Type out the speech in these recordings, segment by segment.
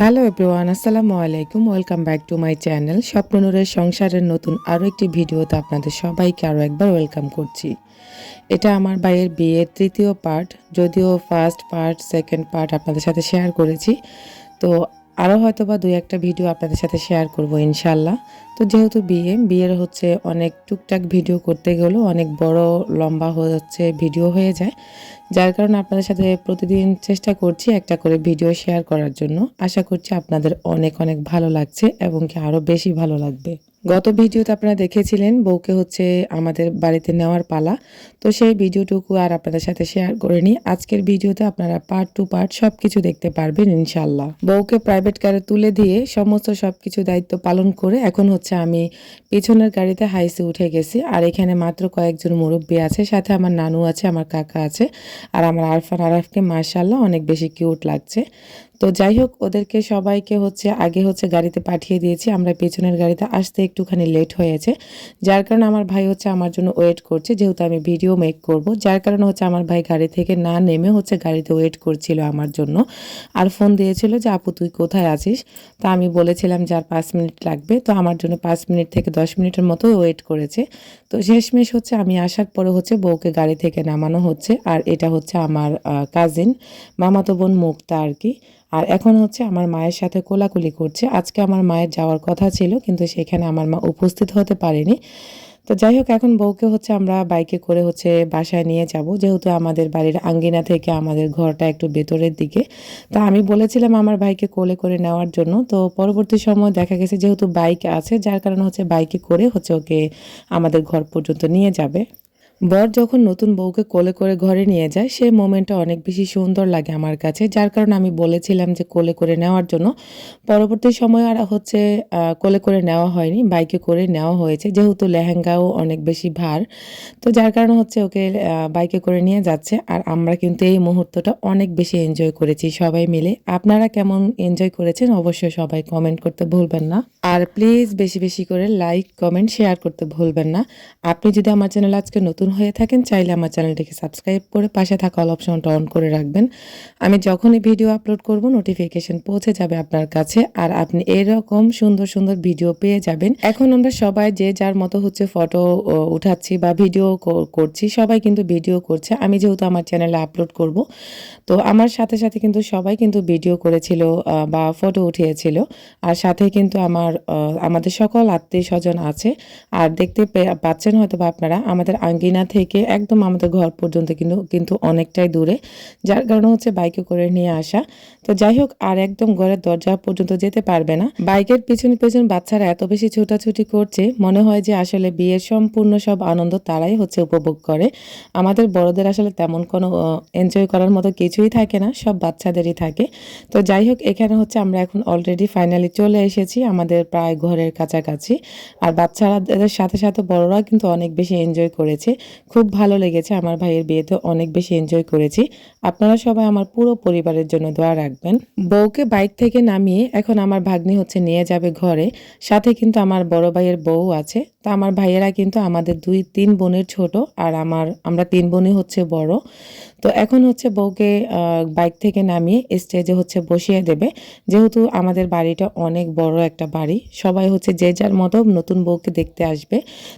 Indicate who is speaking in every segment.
Speaker 1: Hello everyone আসসালামু আলাইকুম welcome back to my channel স্বপ্ননুরের সংসারের নতুন আরও একটি ভিডিওতে আপনাদের সবাইকে আরও একবার ওয়েলকাম করছি। এটা আমার ভাইয়ের বিয়ের তৃতীয় পার্ট যদিও ফার্স্ট পার্ট সেকেন্ড পার্ট আপনাদের সাথে শেয়ার করেছি। তো আরও হয়তো বা দুই একটা ভিডিও আপনাদের সাথে শেয়ার করব ইনশাল্লাহ তো যেহেতু বিয়ে, বিয়ের হচ্ছে অনেক টুকটাক ভিডিও করতে গেলেও অনেক বড়, লম্বা হয়ে যাচ্ছে ভিডিও হয়ে যায়। যার কারণে আপনাদের সাথে প্রতিদিন চেষ্টা করছি একটা করে ভিডিও শেয়ার করার জন্য। আশা করছি আপনাদের অনেক অনেক ভালো লাগছে এবং কি আরও বেশি ভালো লাগবে। গত ভিডিওতে আপনারা দেখেছিলেন বউকে হচ্ছে আমাদের বাড়িতে নেওয়ার পালা। তো সেই ভিডিওটুকু আর আপনাদের সাথে শেয়ার করে নিই। আজকের ভিডিওতে আপনারা পার্ট টু পার্ট সব কিছু দেখতে পারবেন ইনশাল্লাহ বউকে প্রাইভেট কারে তুলে দিয়ে সমস্ত সব কিছু দায়িত্ব পালন করে এখন হচ্ছে আমি পিছনের গাড়িতে হাইসে উঠে গেছি। আর এখানে মাত্র কয়েকজন মুরব্বী আছে, সাথে আমার নানু আছে, আমার কাকা আছে। আর আমার আরফান আরফকে মার্শাল্লাহ অনেক বেশি কিউট লাগছে। তো যাই হোক, ওদেরকে সবাইকে হচ্ছে আগে হচ্ছে গাড়িতে পাঠিয়ে দিয়েছি। আমরা পেছনের গাড়িতে আসতে একটুখানি লেট হয়েছে। যার কারণে আমার ভাই হচ্ছে আমার জন্য ওয়েট করছে, যেহেতু আমি ভিডিও মেক করব। যার কারণে হচ্ছে আমার ভাই গাড়ি থেকে না নেমে হচ্ছে গাড়িতে ওয়েট করছিল আমার জন্য। আর ফোন দিয়েছিল যে, আপু, তুই কোথায় আছিস? তা আমি বলেছিলাম যে, আর পাঁচ মিনিট লাগবে। তো আমার জন্য পাঁচ মিনিট থেকে দশ মিনিটের মতো ওয়েট করেছে। তো শেষমেশ হচ্ছে আমি আসার পরে হচ্ছে বউকে গাড়ি থেকে নামানো হচ্ছে। আর এটা হচ্ছে আমার কাজিন মামাতো বোন মুক্তা আর কি। আর এখন হচ্ছে আমার মায়ের সাথে কোলাকুলি করছে। আজকে আমার মায়ের যাওয়ার কথা ছিল, কিন্তু সেখানে আমার মা উপস্থিত হতে পারেনি। তো যাই হোক, এখন বউকে হচ্ছে আমরা বাইকে করে হচ্ছে বাসায় নিয়ে যাব। যেহেতু আমাদের বাড়ির আঙ্গিনা থেকে আমাদের ঘরটা একটু ভেতরের দিকে। তা আমি বলেছিলাম আমার ভাইকে কোলে করে নেওয়ার জন্য। তো পরবর্তী সময় দেখা গেছে যেহেতু বাইক আছে, যার কারণে হচ্ছে বাইকে করে হচ্ছে ওকে আমাদের ঘর পর্যন্ত নিয়ে যাবে। বর যখন নতুন বউকে কোলে করে ঘরে নিয়ে যায় সেই মোমেন্টটা অনেক বেশি সুন্দর লাগে আমার কাছে। যার কারণে আমি বলেছিলাম যে কোলে করে নেওয়ার জন্য। পরবর্তী সময় আর হচ্ছে কোলে করে নেওয়া হয়নি, বাইকে করে নেওয়া হয়েছে। যেহেতু লেহেঙ্গাও অনেক বেশি ভার, তো যার কারণে হচ্ছে ওকে বাইকে করে নিয়ে যাচ্ছে। আর আমরা কিন্তু এই মুহূর্তটা অনেক বেশি এনজয় করেছি সবাই মিলে। আপনারা কেমন এনজয় করেছেন অবশ্যই সবাই কমেন্ট করতে ভুলবেন না। আর প্লিজ বেশি বেশি করে লাইক কমেন্ট শেয়ার করতে ভুলবেন না। আপনি যদি আমার চ্যানেল আজকে নতুন নতুন হয়ে থাকেন, চাইলে আমার চ্যানেলটিকে সাবস্ক্রাইব করে পাশে থাকা অল অপশনটা অন করে রাখবেন। আমি যখনই ভিডিও আপলোড করব, নোটিফিকেশন পৌঁছে যাবে আপনার কাছে আর আপনি এরকম সুন্দর সুন্দর ভিডিও পেয়ে যাবেন। এখন আমরা সবাই যে যার মতো হচ্ছে ফটো উঠাচ্ছি বা ভিডিও করছি, সবাই কিন্তু ভিডিও করছে। আমি যেহেতু আমার চ্যানেলে আপলোড করব, তো আমার সাথে সাথে কিন্তু সবাই কিন্তু ভিডিও করেছিল বা ফটো উঠিয়েছিল। আর সাথে কিন্তু আমার আমাদের সকল আত্মীয় স্বজন আছে। আর দেখতে পাচ্ছেন হয়তো বা আপনারা, আমাদের আঙ্গিনা মদিনা থেকে একদম আমাদের ঘর পর্যন্ত কিন্তু কিন্তু অনেকটাই দূরে। যার কারণে হচ্ছে বাইকে করে নিয়ে আসা। তো যাই হোক, আর একদম ঘরের দরজা পর্যন্ত যেতে পারবে না। বাইকের পিছনে পেছন বাচ্চারা এত বেশি ছোটাছুটি করছে, মনে হয় যে আসলে বিয়ের সম্পূর্ণ সব আনন্দ তারাই হচ্ছে উপভোগ করে। আমাদের বড়দের আসলে তেমন কোনো এনজয় করার মতো কিছুই থাকে না, সব বাচ্চাদেরই থাকে। তো যাই হোক, এখানে হচ্ছে আমরা এখন অলরেডি ফাইনালি চলে এসেছি আমাদের প্রায় ঘরের কাছাকাছি। আর বাচ্চারাদের সাথে সাথে বড়রা কিন্তু অনেক বেশি এনজয় করেছে। খুব ভালো লেগেছে। আমার ভাইয়ের বিয়েতে অনেক বেশি এনজয় করেছি। আপনারা সবাই আমার পুরো পরিবারের জন্য দোয়া রাখবেন। বউকে বাইক থেকে নামিয়ে এখন আমার ভাগ্নি হচ্ছে নিয়ে যাবে ঘরে। সাথে কিন্তু আমার বড় ভাইয়ের বউ আছে। তা আমার ভাইয়েরা কিন্তু আমাদের দুই, তিন বোনের ছোট আর আমার, আমরা তিন বোনই হচ্ছে বড়। তো এখন হচ্ছে বউকে বাইক থেকে নামিয়ে স্টেজে হচ্ছে বসিয়ে দেবে। যেহেতু আমাদের বাড়িটা অনেক বড় একটা বাড়ি, সবাই হচ্ছে যে যার মতো নতুন বউকে দেখতে আসবে।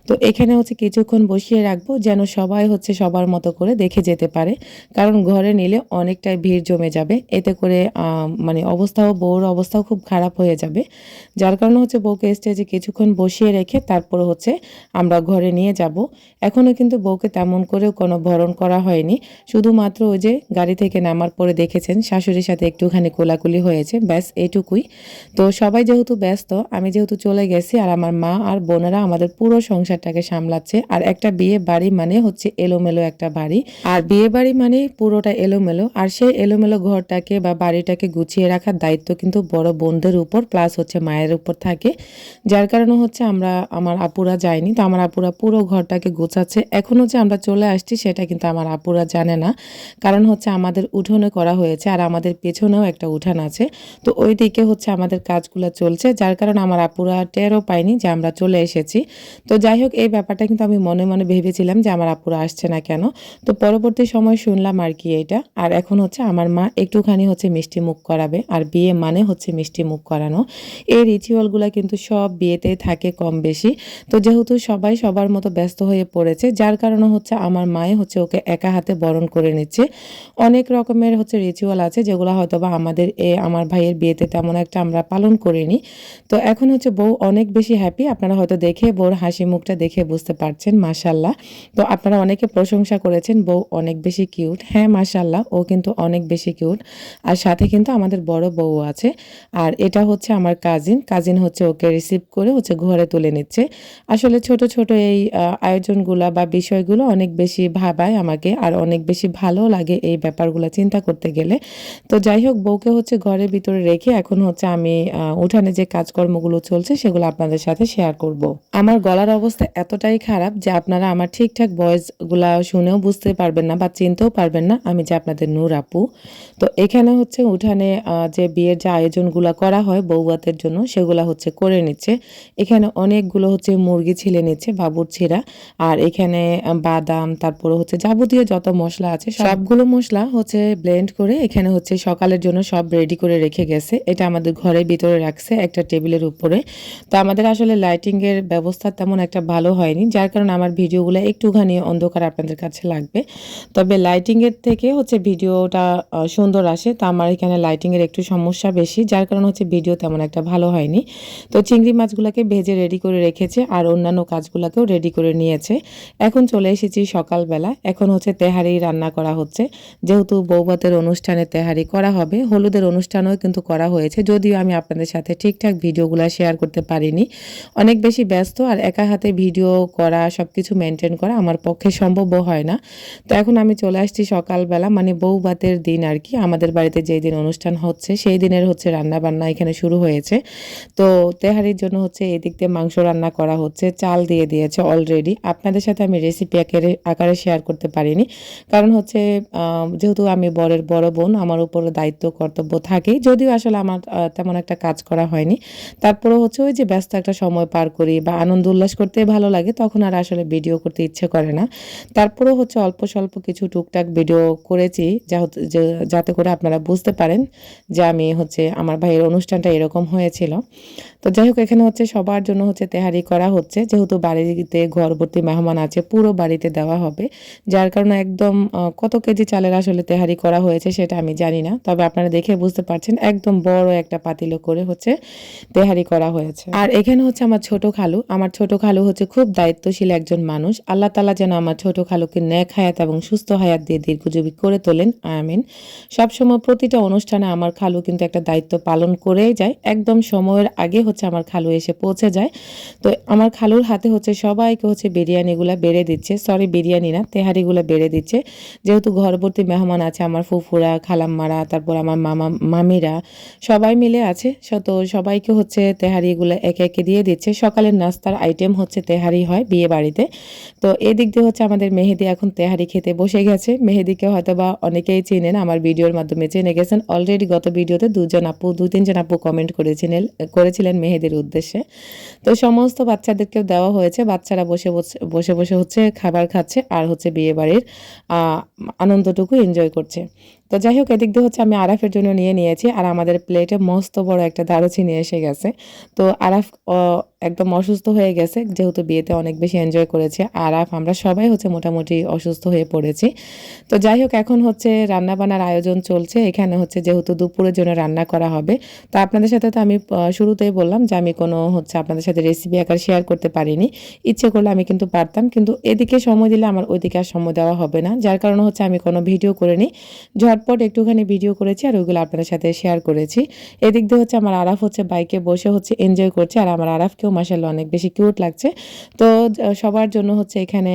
Speaker 1: তো এখানে হচ্ছে কিছুক্ষণ বসিয়ে রাখব যেন সবাই হচ্ছে সবার মতো করে দেখে যেতে পারে। কারণ ঘরে নিলে অনেকটাই ভিড় জমে যাবে। এতে করে মানে অবস্থাও, বউর অবস্থাও খুব খারাপ হয়ে যাবে। যার কারণে হচ্ছে বউকে স্টেজে কিছুক্ষণ বসিয়ে রেখে তারপরে হচ্ছে, আমরা ঘরে নিয়ে যাব। এখনও কিন্তু বউকে তেমন করেও কোনো ভরণ করা হয়নি। শুধুমাত্র ওই যে গাড়ি থেকে নামার পরে দেখেছেন, শাশুড়ির সাথে একটুখানি কোলাকুলি হয়েছে, ব্যাস এইটুকুই তো সবাই যেহেতু ব্যস্ত, আমি যেহেতু চলে গেছি, আর আমার মা আর বোনেরা আমাদের পুরো সংসারটাকে সামলাচ্ছে, আর একটা বিয়ে বাড়ি মানে হচ্ছে এলোমেলো একটা বাড়ি। আর বিয়ে বাড়ি মানে পুরোটা এলোমেলো, আর সেই এলোমেলো ঘরটাকে বা বাড়িটাকে গুছিয়ে রাখার দায়িত্ব কিন্তু বড় বোনদের উপর প্লাস হচ্ছে মায়ের উপর থাকে। যার কারণে হচ্ছে আমরা, আমার আপুর আপুরা যায়নি, তো আমার আপুরা পুরো ঘরটাকে গোছাচ্ছে। এখনও যে আমরা চলে আসছি সেটা কিন্তু আমার আপুরা জানে না। কারণ হচ্ছে আমাদের উঠোনে করা হয়েছে আর আমাদের পেছনেও একটা উঠান আছে। তো ওই দিকে হচ্ছে আমাদের কাজগুলো চলছে, যার কারণে আমার আপুরা টেরও পায়নি যে আমরা চলে এসেছি। তো যাই হোক, এই ব্যাপারটা কিন্তু আমি মনে মনে ভেবেছিলাম যে আমার আপুরা আসছে না কেন। তো পরবর্তী সময় শুনলাম আর কি এটা আর এখন হচ্ছে আমার মা একটুখানি হচ্ছে মিষ্টি মুখ করাবে, আর বিয়ে মানে হচ্ছে মিষ্টি মুখ করানো। এই রিচুয়ালগুলো কিন্তু সব বিয়েতেই থাকে কম বেশি। তো যেহেতু সবাই সবার মতো ব্যস্ত হয়ে পড়েছে, যার কারণে হচ্ছে আমার মায়ে হচ্ছে ওকে একা হাতে বরণ করে নিচ্ছে। অনেক রকমের হচ্ছে রিচুয়াল আছে, যেগুলো হয়তো বা আমাদের এ, আমার ভাইয়ের বিয়েতে তেমন একটা আমরা পালন করিনি। তো এখন হচ্ছে বউ অনেক বেশি হ্যাপি আপনারা হয়তো দেখে বউর হাসি মুখটা দেখে বুঝতে পারছেন মাশাল্লাহ তো আপনারা অনেকে প্রশংসা করেছেন, বউ অনেক বেশি কিউট হ্যাঁ মাশাল্লাহ ও কিন্তু অনেক বেশি কিউট আর সাথে কিন্তু আমাদের বড় বউ আছে। আর এটা হচ্ছে আমার কাজিন কাজিন হচ্ছে ওকে রিসিভ করে হচ্ছে ঘরে তুলে নিচ্ছে। আসলে ছোট ছোট এই আয়োজনগুলা বা বিষয়গুলো অনেক বেশি ভাবায় আমাকে আর অনেক বেশি ভালো লাগে এই ব্যাপারগুলো চিন্তা করতে গেলে। তো যাই হোক, বউকে হচ্ছে ঘরের ভিতরে রেখে এখন হচ্ছে আমি উঠানে যে কাজকর্মগুলো চলছে সেগুলো আপনাদের সাথে শেয়ার করব। আমার গলার অবস্থা এতটাই খারাপ যে আপনারা আমার ঠিকঠাক ভয়েসগুলা শুনেও বুঝতে পারবেন না বা চিনতেও পারবেন না আমি যে আপনাদের নূর আপু। তো এখানে হচ্ছে উঠানে যে বিয়ের যে আয়োজনগুলো করা হয় বৌভাতের জন্য সেগুলো হচ্ছে করে নিচ্ছে। এখানে অনেকগুলো হচ্ছে মুরগি ছিলে নিচ্ছে, বাবুর ছিঁড়া। আর এখানে বাদাম, তারপরে হচ্ছে যাবতীয় যত মশলা আছে সবগুলো মশলা হচ্ছে ব্লেন্ড করে এখানে হচ্ছে সকালের জন্য সব রেডি করে রেখে গেছে। এটা আমাদের ঘরের ভিতরে রাখছে একটা টেবিলের উপরে। তো আমাদের আসলে লাইটিং এর ব্যবস্থা তেমন একটা ভালো হয়নি, যার কারণে আমার ভিডিওগুলো একটুখানি অন্ধকার আপনাদের কাছে লাগবে। তবে লাইটিং এর থেকে হচ্ছে ভিডিওটা সুন্দর আসে, তো আমার এখানে লাইটিং এর একটু সমস্যা বেশি, যার কারণে হচ্ছে ভিডিও তেমন একটা ভালো হয়নি। তো চিংড়ি মাছগুলোকে ভেজে রেডি করে রেখেছে, আর অন্যান্য কাজগুলোকেও রেডি করে নিয়েছে। এখন চলে এসেছি সকালবেলা। এখন হচ্ছে তেহারি রান্না করা হচ্ছে। যেহেতু বৌভাতের অনুষ্ঠানে তেহারি করা হবে, হলুদের অনুষ্ঠানেও কিন্তু করা হয়েছে। যদিও আমি আপনাদের সাথে ঠিকঠাক ভিডিওগুলো শেয়ার করতে পারিনি। অনেক বেশি ব্যস্ত আর একা হাতে ভিডিও করা সব কিছু মেনটেন করা আমার পক্ষে সম্ভব হয় না। তো এখন আমি চলে আসছি সকালবেলা মানে বৌভাতের দিন আর কি। আমাদের বাড়িতে যেই দিন অনুষ্ঠান হচ্ছে, সেই দিনের হচ্ছে রান্না বান্না এখানে শুরু হয়েছে। তো তেহারির জন্য হচ্ছে এদিক দিয়ে মাংস রান্না করা হচ্ছে। চাল দিয়ে দিয়েছে অলরেডি আপনাদের সাথে আমি রেসিপি আকারে আকারে শেয়ার করতে পারিনি। কারণ হচ্ছে যেহেতু আমি বরের বড় বোন, আমার উপরে দায়িত্ব, কর্তব্য থাকে। যদিও আসলে আমার তেমন একটা কাজ করা হয়নি। তারপরে হচ্ছে ওই যে ব্যস্ত একটা সময় পার করি বা আনন্দ উল্লাস করতে ভালো লাগে, তখন আর আসলে ভিডিও করতে ইচ্ছে করে না। তারপরেও হচ্ছে অল্প স্বল্প কিছু টুকটাক ভিডিও করেছি হচ্ছে- যাতে করে আপনারা বুঝতে পারেন যে আমি হচ্ছে, আমার ভাইয়ের অনুষ্ঠানটা এরকম হয়েছিল। তো যাই হোক এখানে হচ্ছে সবার জন্য হচ্ছে তেহারি করা হচ্ছে। যেহেতু বাড়িতে ঘরবর্তী মেহমান আছে, পুরো বাড়িতে দেওয়া হবে। যার কারণে একদম কত কেজি চালের আসলে তেহারি করা হয়েছে সেটা আমি জানি না। তবে আপনারা দেখে বুঝতে পারছেন, একদম বড় একটা পাতিল করে হচ্ছে তেহারি করা হয়েছে। আর এখানে হচ্ছে আমার ছোট খালু। আমার ছোট খালু হচ্ছে খুব দায়িত্বশীল একজন মানুষ। আল্লাহ তালা যেন আমার ছোট খালুকে ন্যাক হায়াত এবং সুস্থ হায়াত দিয়ে দীর্ঘজীবী করে তোলেন। আমিন। সবসময় প্রতিটা অনুষ্ঠানে আমার খালু কিন্তু একটা দায়িত্ব পালন করেই যায়। একদম সময়ের আগে হচ্ছে আমার খালু এসে পৌঁছে যায়। তো আমার খালুর হাতে হচ্ছে সবাইকে হচ্ছে বিরিয়ানিগুলো বেড়ে দিচ্ছে। সরি বিরিয়ানি না, তেহারিগুলো বেড়ে দিচ্ছে। যেহেতু ঘরবর্তী মেহমান আছে, আমার ফুফুরা, খালাম্মারা, তারপর আমার মামা, মামিরা সবাই মিলে আছে। তো সবাইকে হচ্ছে তেহারিগুলো একে একে দিয়ে দিচ্ছে। সকালের নাস্তার আইটেম হচ্ছে তেহারি হয় বিয়ে বাড়িতে। তো এদিক দিয়ে হচ্ছে আমাদের মেহেদি এখন তেহারি খেতে বসে গেছে। মেহেদিকে হয়তো বা অনেকেই চেনেন, আমার ভিডিওর মাধ্যমে চেনে গেছেন। অলরেডি গত ভিডিওতে দুজন আপু দু তিনজন আপু কমেন্ট করেছিলেন করেছিলেন মেহেদির উদ্দেশ্যে। তো সমস্ত বাচ্চাদেরকেও দেওয়া হয়েছে। বাচ্চারা বসে বসে- বসে হচ্ছে খাবার খাচ্ছে আর হচ্ছে বিয়ে বাড়ির আনন্দটুকু এনজয় করছে। তো যাই হোক, এদিক দিয়ে হচ্ছে আমি আরাফের জন্য নিয়ে নিয়েছি। আর আমাদের প্লেটে মস্ত বড় একটা দারুচিনি এসে গেছে। তো আরাফ একদম অসুস্থ হয়ে গেছে। যেহেতু বিয়েতে অনেক বেশি এনজয় করেছে। আরাফ আমরা সবাই হচ্ছে মোটামুটি অসুস্থ হয়ে পড়েছি। তো যাই হোক, এখন হচ্ছে রান্না বান্নার আয়োজন চলছে। এখানে হচ্ছে যেহেতু দুপুরের জন্য রান্না করা হবে। তো আপনাদের সাথে তো আমি শুরুতেই বললাম যে আমি কোনো হচ্ছে আপনাদের সাথে রেসিপি আকার শেয়ার করতে পারিনি। ইচ্ছে করলে আমি কিন্তু পারতাম। কিন্তু এদিকে সময় দিলে আমার ওইদিকে আর সময় দেওয়া হবে না। যার কারণে হচ্ছে আমি কোনো ভিডিও করিনি। ঝটপট একটুখানি ভিডিও করেছি আর ওইগুলো আপনাদের সাথে শেয়ার করেছি। এদিক দিয়ে হচ্ছে আমার আরাফ হচ্ছে বাইকে বসে হচ্ছে এনজয় করছে। আর আমার আরাফকে দেখতেও মাসাল্লাহ অনেক বেশি কিউট লাগছে। তো সবার জন্য হচ্ছে এখানে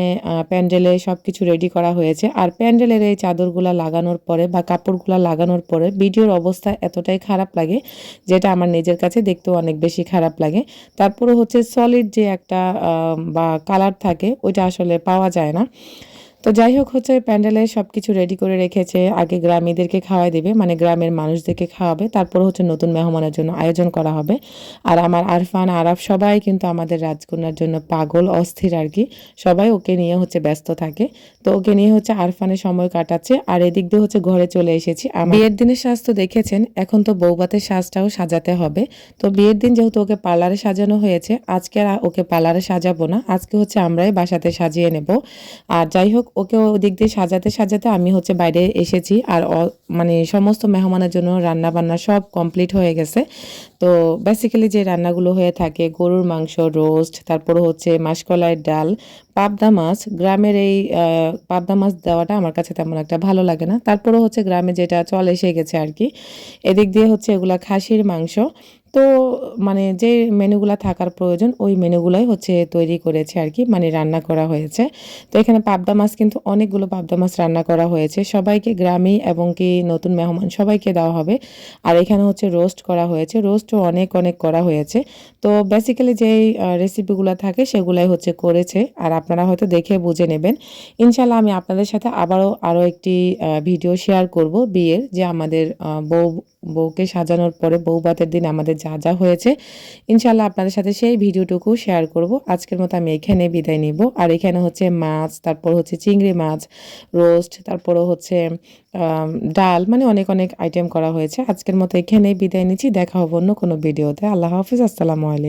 Speaker 1: প্যান্ডেলে সব কিছু রেডি করা হয়েছে। আর প্যান্ডেলের এই চাদরগুলা লাগানোর পরে বা কাপড়গুলা লাগানোর পরে ভিডিওর অবস্থা এতটাই খারাপ লাগে যেটা আমার নিজের কাছে দেখতেও অনেক বেশি খারাপ লাগে। তারপরে হচ্ছে সলিড যে একটা বা কালার থাকে ওইটা আসলে পাওয়া যায় না। তো যাই হোক হচ্ছে প্যান্ডেলে সব কিছু রেডি করে রেখেছে। আগে গ্রামীদেরকে খাওয়াই দেবে মানে গ্রামের মানুষদেরকে খাওয়াবে, তারপর হচ্ছে নতুন মেহমানের জন্য আয়োজন করা হবে। আর আমার আরফান, আরাফ সবাই কিন্তু আমাদের রাজকন্যার জন্য পাগল, অস্থির আর কি। সবাই ওকে নিয়ে হচ্ছে ব্যস্ত থাকে। তো ওকে নিয়ে হচ্ছে আরফানের সময় কাটাচ্ছে। আর এদিক দিয়ে হচ্ছে ঘরে চলে এসেছি। আমার বিয়ের দিনের সাজ তো দেখেছেন, এখন তো বৌবাতের সাজটাও সাজাতে হবে। তো বিয়ের দিন যেহেতু ওকে পার্লারে সাজানো হয়েছে, আজকে আর ওকে পার্লারে সাজাবো না। আজকে হচ্ছে আমরাই বাসাতে সাজিয়ে নেব। আর যাই হোক ওকে ওদিক দিয়ে সাজাতে সাজাতে আমি হচ্ছে বাইরে এসেছি আর মানে সমস্ত মেহমানের জন্য রান্না বান্না সব কমপ্লিট হয়ে গেছে। তো বেসিক্যালি যে রান্নাগুলো হয়ে থাকে, গরুর মাংস রোস্ট তারপর হচ্ছে মাসকলাইয়ের ডাল, পাবদা মাছ, গ্রামের এই পাবদা মাছ দেওয়াটা আমার কাছে তেমন একটা ভালো লাগে না। তারপরে হচ্ছে গ্রামে যেটা চল এসে গেছে আর কি। এদিক দিয়ে হচ্ছে এগুলা খাসির মাংস তো মানে যে মেনুগুলা থাকার প্রয়োজন, ওই মেনুগুলাই হচ্ছে তৈরি করেছে আর কি মানে রান্না করা হয়েছে। তো এখানে পাবদা মাছ কিন্তু অনেকগুলো পাবদা মাছ রান্না করা হয়েছে। সবাইকে গ্রামে এবং কি নতুন মেহমান সবাইকে দেওয়া হবে। আর এখানে হচ্ছে রোস্ট করা হয়েছে। রোস্টও অনেক অনেক করা হয়েছে। তো বেসিক্যালি যেই রেসিপিগুলো থাকে সেগুলাই হচ্ছে করেছে। আর আপনারা হয়তো দেখে বুঝে নেবেন। ইনশাল্লাহ আমি আপনাদের সাথে আবারও আরও একটি ভিডিও শেয়ার করব বিয়ের, যে আমাদের বউ বউকে সাজানোর পরে বউ বাতের দিন আমাদের যা যা হয়েছে ইনশাল্লাহ আপনাদের সাথে সেই ভিডিওটুকু শেয়ার করব। আজকের মতো আমি এখানে বিদায় নিব। আর এখানে হচ্ছে মাছ, তারপর হচ্ছে চিংড়ি মাছ রোস্ট তারপর হচ্ছে ডাল মানে অনেক অনেক আইটেম করা হয়েছে। আজকের মতো এখানেই বিদায় নিচ্ছি। দেখা হব অন্য কোনো ভিডিওতে। আল্লাহ হাফিজ। আসসালামু আলাইকুম।